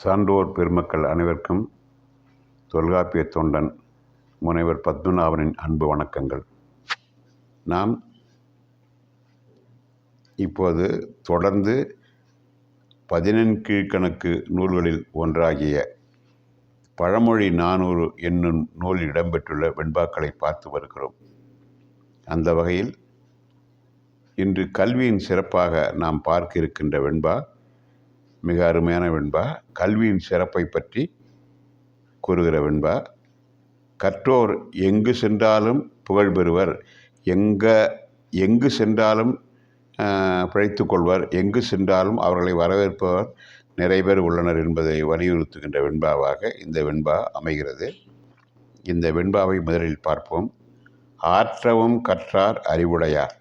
சான்றோர் பெருமக்கள் அனைவருக்கும் தொல்காப்பிய தொண்டன் முனைவர் பத்மநாபனின் அன்பு வணக்கங்கள். நாம் இப்போது தொடர்ந்து பதினெண்கீழ்கணக்கு நூல்களில் ஒன்றாகிய பழமொழி நானூறு என்னும் நூலில் இடம்பெற்றுள்ள வெண்பாக்களை பார்த்து வருகிறோம். அந்த வகையில் இன்று கல்வியின் சிறப்பாக நாம் பார்க்க இருக்கின்ற வெண்பா மிக அருமையான வெண்பா. கல்வியின் சிறப்பை பற்றி கூறுகிற வெண்பா. கற்றோர் எங்கு சென்றாலும் புகழ் பெறுவர். எங்க எங்கு சென்றாலும் பிழைத்து கொள்வர். எங்கு சென்றாலும் அவர்களை வரவேற்பவர். நிறைய பேர் உள்ளனர் என்பதை வலியுறுத்துகின்ற வெண்பாவாக இந்த வெண்பா அமைகிறது. இந்த வெண்பாவை முதலில் பார்ப்போம். ஆற்றவும் கற்றார் அறிவுடையார்.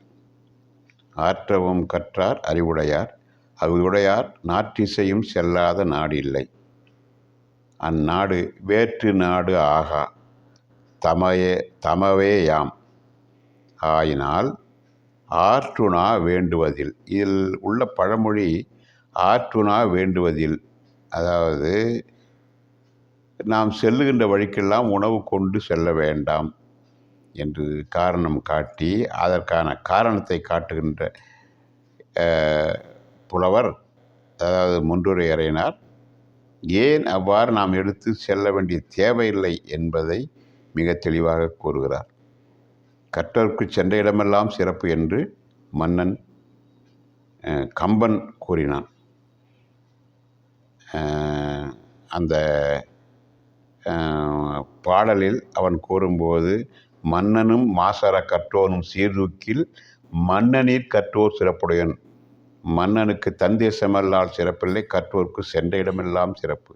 ஆற்றவும் கற்றார் அறிவுடையார். அவ்வுடையார் நாற்றிசையும் செல்லாத நாடு இல்லை அந்நாடு வேற்று நாடு ஆகா. தமையே தமவே யாம். ஆயினால் ஆற்றுணா வேண்டுவதில் இதில் உள்ள பழமொழி ஆற்றுணா வேண்டுவதில். அதாவது நாம் செல்லுகின்ற வழிக்கெல்லாம் உணவு கொண்டு செல்ல வேண்டாம் என்று காரணம் காட்டி அதற்கான காரணத்தை காட்டுகின்ற புலவர் அதாவது முன்றுரை அறையினார். ஏன் அவ்வாறு நாம் எடுத்து செல்ல வேண்டிய தேவையில்லை என்பதை மிக தெளிவாக கூறுகிறார். கற்றோர்க்கு சென்ற இடமெல்லாம் சிறப்பு என்று மன்னன் கம்பன் கூறினான். அந்த பாடலில் அவன் கூறும்போது மன்னனும் மாசர கற்றோனும் சீர்தூக்கில் மன்னனீர் கற்றோர் சிறப்புடையன். மன்னனுக்கு தந்தேசமல்லால் சிறப்பில்லை கற்றோர்க்கு சென்ற இடமெல்லாம் சிறப்பு.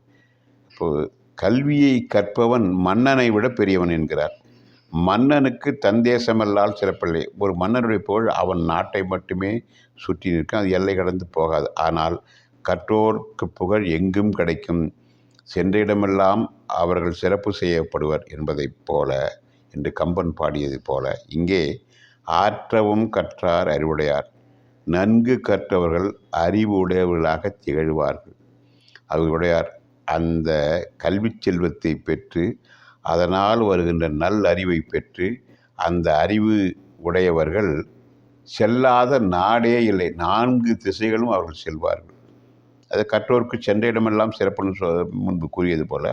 இப்போது கல்வியை கற்பவன் மன்னனை விட பெரியவன் என்கிறார். மன்னனுக்கு தந்தேசமல்லால் சிறப்பில்லை. ஒரு மன்னனுடைய புகழ் அவன் நாட்டை மட்டுமே சுற்றி நிற்கும் அது எல்லை கடந்து போகாது. ஆனால் கற்றோர்க்கு புகழ் எங்கும் கிடைக்கும். சென்ற இடமெல்லாம் அவர்கள் சிறப்பு செய்யப்படுவர் என்பதைப் போல என்று கம்பன் பாடியது போல இங்கே ஆற்றவும் கற்றார் அறிவுடையார் நன்கு கற்றவர்கள் அறிவு உடையவர்களாக திகழ்வார்கள். அவர்களுடையார் அந்த கல்வி செல்வத்தை பெற்று அதனால் வருகின்ற நல் அறிவை பெற்று அந்த அறிவு உடையவர்கள் செல்லாத நாடே இல்லை. நான்கு திசைகளும் அவர்கள் செல்வார்கள். அது கற்றோருக்கு சென்ற இடமெல்லாம் சிறப்புன்னு முன்பு கூறியது போல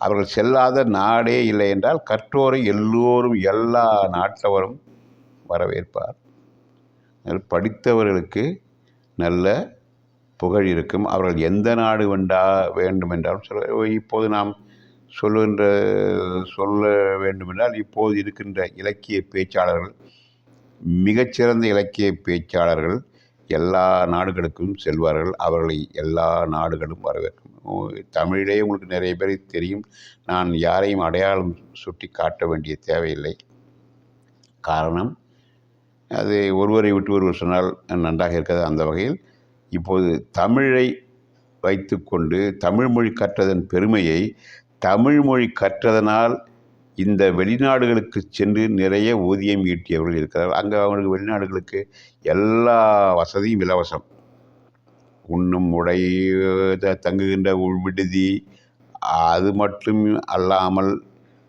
அவர்கள் செல்லாத நாடே இல்லை என்றால் கற்றோரை எல்லோரும் எல்லா நாட்டவரும் வரவேற்பார். படித்தவர்களுக்கு நல்ல புகழ் இருக்கும். அவர்கள் எந்த நாடு வேண்டா வேண்டும் என்றாலும் சொல்ல இப்போது நாம் சொல்லுகின்ற சொல்ல வேண்டுமென்றால் இப்போது இருக்கின்ற இலக்கிய பேச்சாளர்கள் மிகச்சிறந்த இலக்கிய பேச்சாளர்கள் எல்லா நாடுகளுக்கும் செல்வார்கள். அவர்களை எல்லா நாடுகளும் வரவேற்கும். தமிழிலே உங்களுக்கு நிறைய பேர் தெரியும். நான் யாரையும் அடையாளம் சுட்டி காட்ட வேண்டிய தேவையில்லை. காரணம் அது ஒருவரை விட்டு ஒருவர் சொன்னால் நன்றாக இருக்கிறது அந்த வகையில். இப்போது தமிழை வைத்துக்கொண்டு தமிழ் மொழி கற்றதன் பெருமையை தமிழ் மொழி கற்றதனால் இந்த வெளிநாடுகளுக்கு சென்று நிறைய ஊதியம் ஈட்டியவர்கள் இருக்கிறார்கள் அங்கே அவங்களுக்கு வெளிநாடுகளுக்கு எல்லா வசதியும் இலவசம். உண்ணும் உடை தங்குகின்ற விடுதி அது மட்டும் அல்லாமல்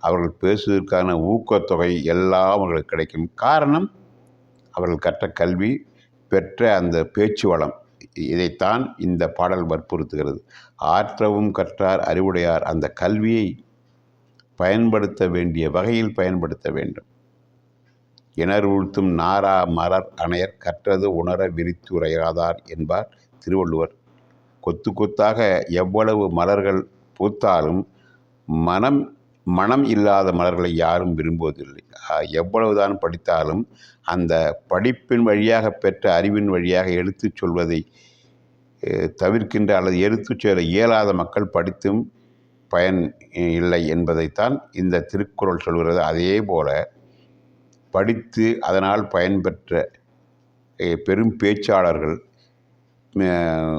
அவர்கள் பேசுவதற்கான ஊக்கத்தொகை எல்லாம் அவர்களுக்கு கிடைக்கும். காரணம் அவர்கள் கற்ற கல்வி பெற்ற அந்த பேச்சு வளம். இதைத்தான் இந்த பாடல் வற்புறுத்துகிறது. ஆற்றவும் கற்றார் அறிவுடையார். அந்த கல்வியை பயன்படுத்த வேண்டிய வகையில் பயன்படுத்த வேண்டும். இணர் உழ்த்தும் நாரா மலர் அணையர் கற்றது உணர விரித்துரையாதார் என்பார் திருவள்ளுவர். கொத்து கொத்தாக எவ்வளவு மலர்கள் பூத்தாலும் மனம் மனம் இல்லாத மலர்களை யாரும் விரும்புவதில்லை. எவ்வளவுதான் படித்தாலும் அந்த படிப்பின் வழியாக பெற்ற அறிவின் வழியாக எடுத்துச் சொல்வதை தவிர்க்கின்ற அல்லது எடுத்துச் சொல்ல இயலாத மக்கள் படித்தும் பயன் இல்லை என்பதைத்தான் இந்த திருக்குறள் சொல்கிறது. அதே போல படித்து அதனால் பயன்பெற்ற பெரும் பேச்சாளர்கள்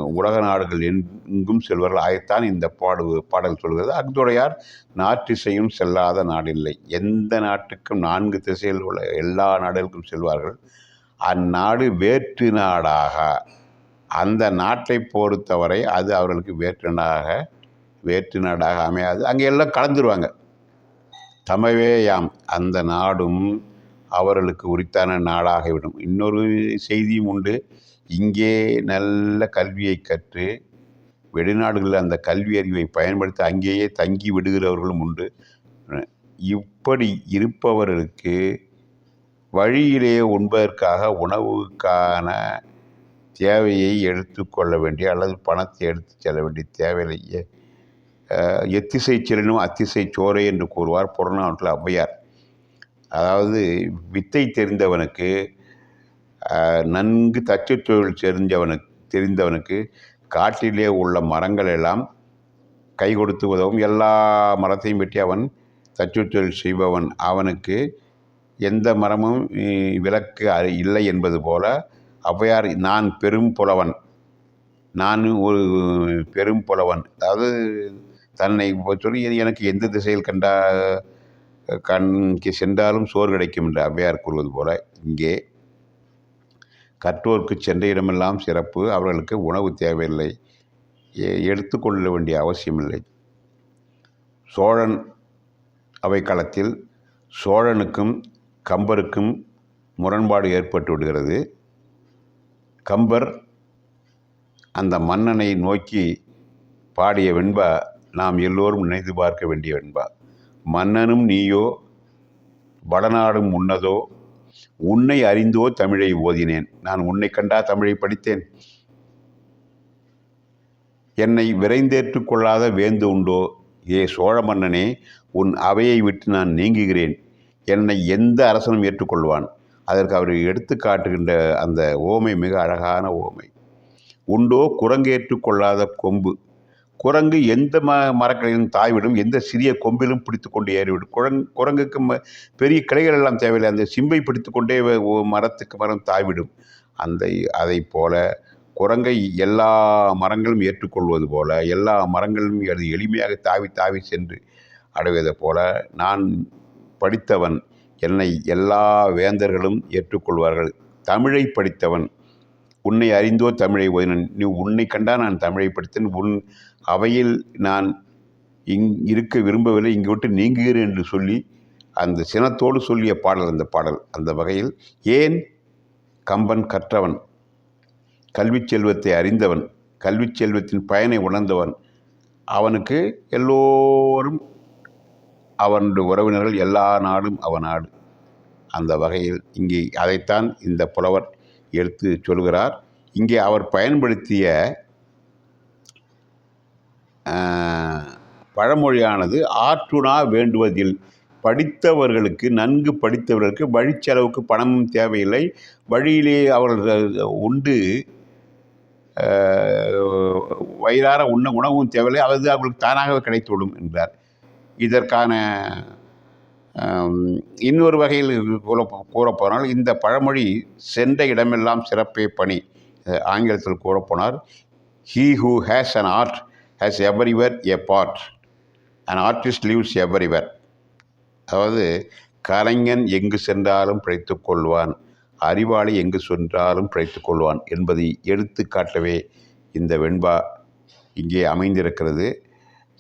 உலக நாடுகள் எங்கும் செல்வர்கள். ஆகத்தான் இந்த பாடு பாடல் சொல்கிறது. அக்துடையார் நாற்றிசையும் செல்லாத நாடில்லை. எந்த நாட்டுக்கும் நான்கு திசையில் உள்ள எல்லா நாடுகளுக்கும் செல்வார்கள். அந்நாடு வேற்று நாடாக. அந்த நாட்டை பொறுத்தவரை அது அவர்களுக்கு வேற்று நாடாக வேற்று நாடாக அமையாது. அங்கே எல்லாம் கலந்துருவாங்க. தமிழே யாம் அந்த நாடும் அவர்களுக்கு உரித்தான நாடாகிவிடும். இன்னொரு செய்தியும் உண்டு. இங்கே நல்ல கல்வியை கற்று வெளிநாடுகளில் அந்த கல்வி அறிவை பயன்படுத்தி அங்கேயே தங்கி விடுகிறவர்களும் உண்டு. இப்படி இருப்பவர்களுக்கு வழியிலே உண்பதற்காக உணவுக்கான தேவையை எடுத்துக்கொள்ள வேண்டிய அல்லது பணத்தை எடுத்து செல்ல வேண்டிய தேவையில்லை. எத்திசை செல்லினும் அத்திசை சோரை என்று கூறுவார். புறநாட்டில் ஔவையார். அதாவது வித்தை தெரிந்தவனுக்கு நன்கு தச்சுத் தொழில் தெரிஞ்சவனுக்கு தெரிந்தவனுக்கு காட்டிலே உள்ள மரங்கள் எல்லாம் கை கொடுத்து உதவும். எல்லா மரத்தையும் வெட்டி அவன் தச்சுத் தொழில் செய்பவன். அவனுக்கு எந்த மரமும் விலக்கு இல்லை என்பது போல ஔவையார் நான் பெரும் புலவன். நான் ஒரு பெரும் புலவன். அதாவது தன்னை சொல்லி எனக்கு எந்த திசையில் கண்டா கண்ணுக்கு சென்றாலும் சோறு கிடைக்கும் என்று அவ்வையார் கூறுவது போல இங்கே கற்றோர்க்கு சென்ற இடமெல்லாம் சிறப்பு அவர்களுக்கு உணவு தேவையில்லை. எடுத்துக்கொள்ள வேண்டிய அவசியமில்லை. சோழன் அவை காலத்தில் சோழனுக்கும் கம்பருக்கும் முரண்பாடு ஏற்பட்டு விடுகிறது. கம்பர் அந்த மன்னனை நோக்கி பாடிய வெண்பா நாம் எல்லோரும் நினைத்து பார்க்க வேண்டிய வெண்பா. மன்னனும் நீயோ வடநாடும் உன்னதோ உன்னை அறிந்தோ தமிழை ஓதினேன். நான் உன்னை கண்டா தமிழை படித்தேன். என்னை விரைந்தேற்று கொள்ளாத வேந்து உண்டோ? ஏ சோழ மன்னனே உன் அவையை விட்டு நான் நீங்குகிறேன். என்னை எந்த அரசனும் ஏற்றுக்கொள்வான். அதற்கு அவர் எடுத்து காட்டுகின்ற அந்த ஓமை மிக அழகான ஓமை. உண்டோ குரங்கேற்று கொள்ளாத கொம்பு? குரங்கு எந்த ம மரக்கிளையிலும் தாய்விடும் எந்த சிறிய கொம்பிலும் பிடித்து கொண்டு ஏறிவிடும். குரங் குரங்குக்கு ம பெரிய கிளைகள் எல்லாம் தேவையில்லை. அந்த சிம்பை பிடித்து கொண்டே மரத்துக்கு மரம் தாய்விடும். அந்த அதை போல குரங்கை எல்லா மரங்களும் ஏற்றுக்கொள்வது போல எல்லா மரங்களும் அது எளிமையாக தாவி தாவி சென்று அடைவதை போல நான் படித்தவன் என்னை எல்லா வேந்தர்களும் ஏற்றுக்கொள்வார்கள். தமிழை படித்தவன் உன்னை அறிந்தோ தமிழை ஓதினன் நீ உன்னை கண்டா நான் தமிழை படித்தேன். உன் அவையில் நான் இங் இருக்க விரும்பவில்லை. இங்கு விட்டு நீங்குகிறேன் என்று சொல்லி அந்த சினத்தோடு சொல்லிய பாடல் அந்த பாடல் அந்த வகையில் ஏன் கம்பன் கற்றவன் கல்வி செல்வத்தை அறிந்தவன் கல்வி செல்வத்தின் பயனை உணர்ந்தவன் அவனுக்கு எல்லோரும் அவனுடைய உறவினர்கள் எல்லா நாடும் அவன் நாடு அந்த வகையில் இங்கே அதைத்தான் இந்த புலவர் எடுத்து சொல்கிறார். இங்கே அவர் பயன்படுத்திய பழமொழியானது ஆற்றுணா வேண்டுவதில். படித்தவர்களுக்கு நன்கு படித்தவர்களுக்கு வழிச்செலவுக்கு பணமும் தேவையில்லை. வழியிலே அவர்கள் உண்டு வயிறார உண்ண உணவும் தேவையில்லை. அது அவர்களுக்கு தானாகவே கிடைத்துவிடும் என்றார். இதற்கான இன்னொரு வகையில் கூற கூறப்போனால் இந்த பழமொழி சென்ற இடமெல்லாம் சிறப்பே பணி ஆங்கிலத்தில் கூறப்போனார் he who has an art has everywhere a part an artist lives everywhere அதாவது கலைஞன் எங்கு சென்றாலும் பிழைத்து கொள்வான் அறிவாளி எங்கு சென்றாலும் பிழைத்து கொள்வான் என்பதை எடுத்து காட்டவே இந்த வெண்பா இங்கே அமைந்திருக்கிறது.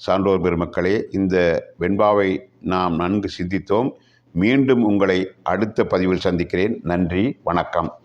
சான்றோர் பெருமக்களே இந்த வெண்பாவை நாம் நன்கு சிந்தித்தோம். மீண்டும் உங்களை அடுத்த பதிவில் சந்திக்கிறேன். நன்றி வணக்கம்.